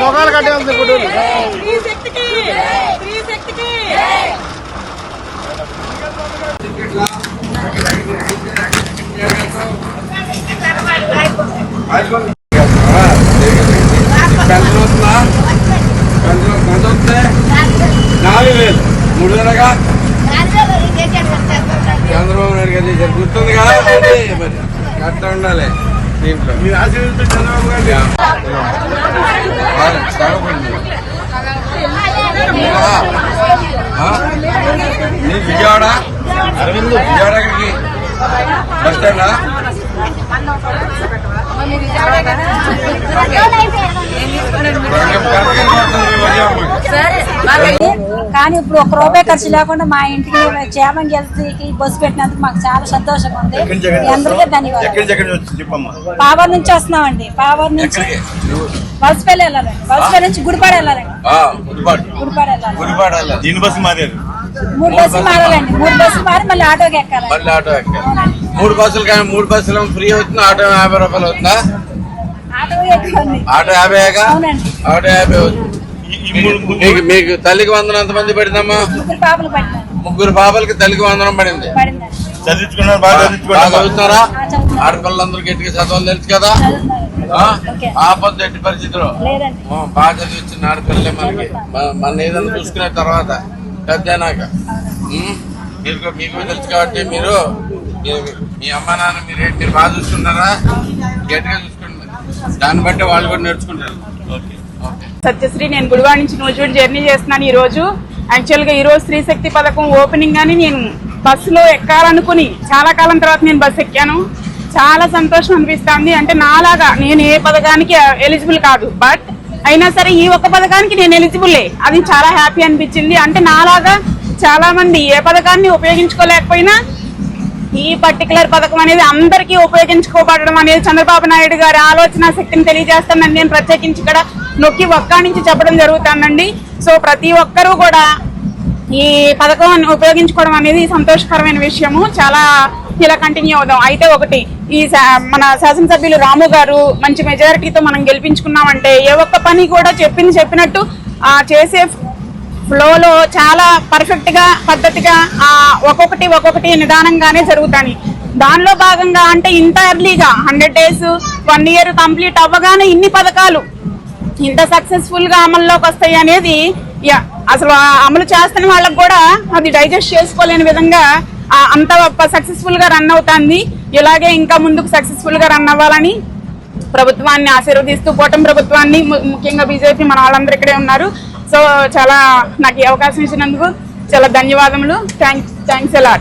మొగాలు కట్టే ఉంది నాలుగు వేలు. మూడు వేలగా చంద్రబాబు నాయుడు గారు చేశారు గుర్తుంది కదా మరి మరి అట్లా ఉండాలి దీంట్లో. మీరు ఆశీర్వదించే చంద్రబాబు? నీ విజయవాడ? విజయవాడ ఎక్కడికి? బస్ స్టాండా? కానీ ఇప్పుడు ఒక రూపాయి ఖర్చు లేకుండా మా ఇంటికి క్షేమం గెలిచి బస్సు పెట్టినందుకు మాకు చాలా సంతోషంగా ఉంది. అందరికీ ధన్యవాదాలు. పావర్ నుంచి వస్తున్నామండి. పావర్ నుంచి వలసపల్లి వెళ్ళాలండి. వలసపల్లి నుంచి గుడిపాడు వెళ్ళాలండి. గుడిపాడు. వెళ్ళాలి. దీని బస్సు మారారు మూడు బస్సులు మారాలండి. మూడు బస్సులు మారి మళ్ళీ ఆటోకి ఎక్కాలి మళ్ళీ ఆటో ఎక్కాలి. మూడు బస్సులు కానీ మూడు బస్సులు ఫ్రీ అవుతుందా? ఆటో యాభై రూపాయలు అవుతుందా? ఆటో అవునండి. ఆటో యాభై అవుతుంది. మీకు మీకు తల్లికి వందనం ఎంత మంది పడిందమ్మా? ముగ్గురు పాపలు పట్టినాను ముగ్గురు పాపలకి తల్లికి వందనం పడింది. చదివించుకున్నారు బాగా చదువుతున్నారా. ఆడపిల్లలందరూ గట్టిగా చదవాలి తెలుసు కదా. ఆపద్దు ఎట్టి పరిస్థితిలో బాగా చదివించిన ఆడపిల్లలే మనకి. మన ఏదైనా చూసుకునే తర్వాత పెద్దనాక? మీరు మీకు తెలుసు కాబట్టి మీరు మీ- అమ్మ నాన్న మీరు ఏంటి మీరు బాగా చూసుకున్నారా? గట్టిగా చూసుకుంటారు దాన్ని బట్టి వాళ్ళు కూడా నేర్చుకుంటారు. ఓకే. సత్యశ్రీ నేను గుడివాడ నుంచి నూజివీడు జర్నీ చేస్తున్నాను ఈ రోజు. యాక్చువల్గా ఈ రోజు పథకం ఓపెనింగ్ అని నేను బస్సులో ఎక్కాలనుకుని చాలా కాలం తర్వాత నేను బస్సు ఎక్కాను. చాలా సంతోషం అనిపిస్తుంది. అంటే నాలాగా నేను ఏ పథకానికి ఎలిజిబుల్ కాదు. బట్ అయినా సరే ఈ ఒక్క పథకానికి నేను ఎలిజిబుల్లే అది చాలా హ్యాపీ అనిపించింది. అంటే నాలాగా చాలా మంది ఏ పథకాన్ని ఉపయోగించుకోలేకపోయినా ఈ పర్టికులర్ పథకం అనేది అందరికీ ఉపయోగించుకోబడడం అనేది చంద్రబాబు నాయుడు గారి ఆలోచన శక్తిని తెలియజేస్తానని నేను ప్రత్యేకించి ఇక్కడ నొక్కి ఒక్క నుంచి చెప్పడం జరుగుతానండి సో ప్రతి ఒక్కరూ కూడా ఈ పథకం ఉపయోగించుకోవడం అనేది సంతోషకరమైన విషయము. చాలా ఇలా కంటిన్యూ అవుదాం. అయితే ఒకటి ఈ మన శాసనసభ్యులు రాము గారు మంచి మెజారిటీతో మనం గెలిపించుకున్నామంటే ఏ ఒక్క పని కూడా చెప్పింది చెప్పినట్టు చేసే ఫ్లోలో చాలా పర్ఫెక్ట్గా పద్ధతిగా ఆ, ఒక్కొక్కటి ఒక్కొక్కటి నిదానంగానే జరుగుతాయి. దానిలో భాగంగా అంటే ఇంత ఎర్లీగా hundred days one year complete అవ్వగానే ఇన్ని పథకాలు. ఇంత సక్సెస్ఫుల్గా అమల్లోకి వస్తాయి అనేది యా, అసలు అమలు చేస్తున్న వాళ్ళకు కూడా అది డైజెస్ట్ చేసుకోలేని విధంగా అంత సక్సెస్ఫుల్గా రన్ అవుతుంది. ఇలాగే ఇంకా ముందుకు సక్సెస్ఫుల్గా రన్ అవ్వాలని ప్రభుత్వాన్ని ఆశీర్వదిస్తూ కూటమి ప్రభుత్వాన్ని ముఖ్యంగా బీజేపీ మన వాళ్ళందరూ ఇక్కడే ఉన్నారు. సో చాలా నాకు ఈ అవకాశం ఇచ్చినందుకు చాలా ధన్యవాదములు. థ్యాంక్స్ థ్యాంక్స్ ఎలా